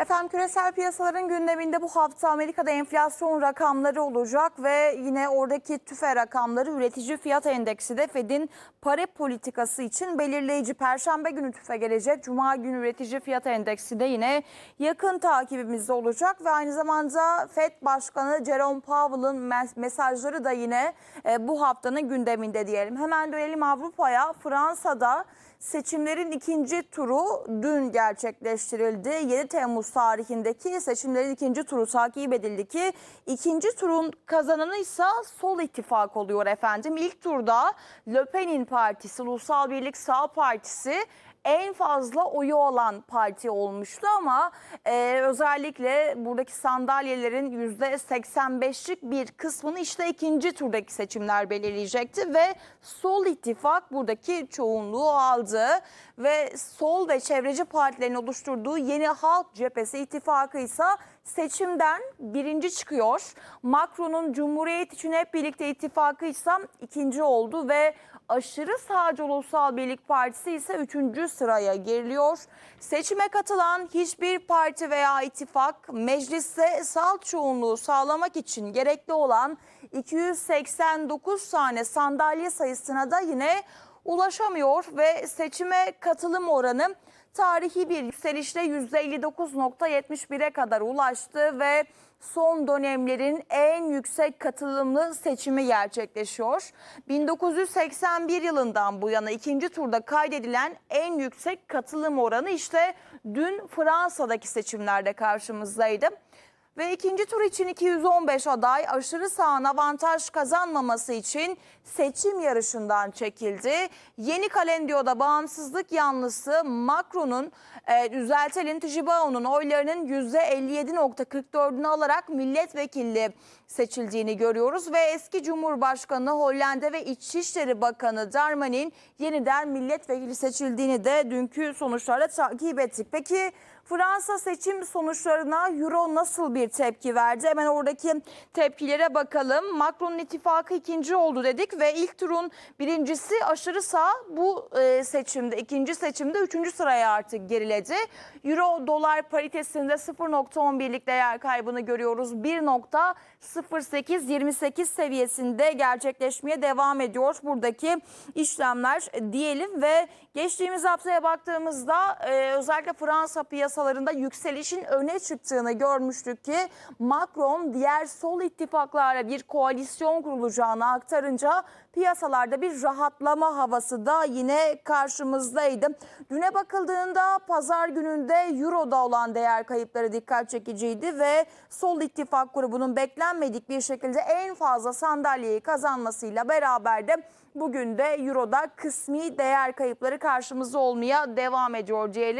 Efendim küresel piyasaların gündeminde bu hafta Amerika'da enflasyon rakamları olacak ve yine oradaki tüfe rakamları üretici fiyat endeksi de Fed'in para politikası için belirleyici. Perşembe günü tüfe gelecek. Cuma günü üretici fiyat endeksi de yine yakın takibimizde olacak ve aynı zamanda Fed Başkanı Jerome Powell'ın mes- mesajları da yine e, bu haftanın gündeminde diyelim. Hemen dönelim Avrupa'ya. Fransa'da Seçimlerin ikinci turu dün gerçekleştirildi. 7 Temmuz tarihindeki seçimlerin ikinci turu takip edildi ki ikinci turun kazananı ise Sol İttifak oluyor efendim. İlk turda Le Pen'in partisi, Ulusal Birlik Sağ Partisi en fazla oyu olan parti olmuştu ama e, özellikle buradaki sandalyelerin %85'lik bir kısmını işte ikinci turdaki seçimler belirleyecekti ve Sol İttifak buradaki çoğunluğu aldı ve sol ve çevreci partilerin oluşturduğu Yeni Halk Cephesi ittifakı ise seçimden birinci çıkıyor. Macron'un Cumhuriyet için hep birlikte ittifakı ise ikinci oldu ve aşırı sağcı Ulusal Birlik Partisi ise üçüncü sıraya geriliyor. Seçime katılan hiçbir parti veya ittifak mecliste salt çoğunluğu sağlamak için gerekli olan 289 tane sandalye sayısına da yine ulaşamıyor ve seçime katılım oranı tarihi bir yükselişle %59.71'e kadar ulaştı ve son dönemlerin en yüksek katılımlı seçimi gerçekleşiyor. 1981 yılından bu yana ikinci turda kaydedilen en yüksek katılım oranı işte dün Fransa'daki seçimlerde karşımızdaydı. Ve ikinci tur için 215 aday aşırı sağın avantaj kazanmaması için seçim yarışından çekildi. Yeni Kalendio'da bağımsızlık yanlısı Macron'un e, düzeltelim Tijibao'nun oylarının %57.44'ünü alarak milletvekilliği seçildiğini görüyoruz. Ve eski Cumhurbaşkanı Hollanda ve İçişleri Bakanı Darmanin yeniden milletvekili seçildiğini de dünkü sonuçlarla takip ettik. Peki Fransa seçim sonuçlarına Euro nasıl bir tepki verdi? Hemen oradaki tepkilere bakalım. Macron'un ittifakı ikinci oldu dedik ve ilk turun birincisi aşırı sağ bu e, seçimde, ikinci seçimde üçüncü sıraya artık geriledi. Euro dolar paritesinde 0.11'lik değer kaybını görüyoruz. 1.0828 seviyesinde gerçekleşmeye devam ediyor buradaki işlemler diyelim ve geçtiğimiz haftaya baktığımızda e, özellikle Fransa piyasalarında yükselişin öne çıktığını görmüştük ki Macron diğer sol ittifaklarla bir koalisyon kurulacağını aktarınca piyasalarda bir rahatlama havası da yine karşımızdaydı. Düne bakıldığında pazar gününde Euro'da olan değer kayıpları dikkat çekiciydi ve Sol İttifak grubunun beklenmedik bir şekilde en fazla sandalyeyi kazanmasıyla beraber de bugün de Euro'da kısmi değer kayıpları karşımızda olmaya devam ediyor diyelim.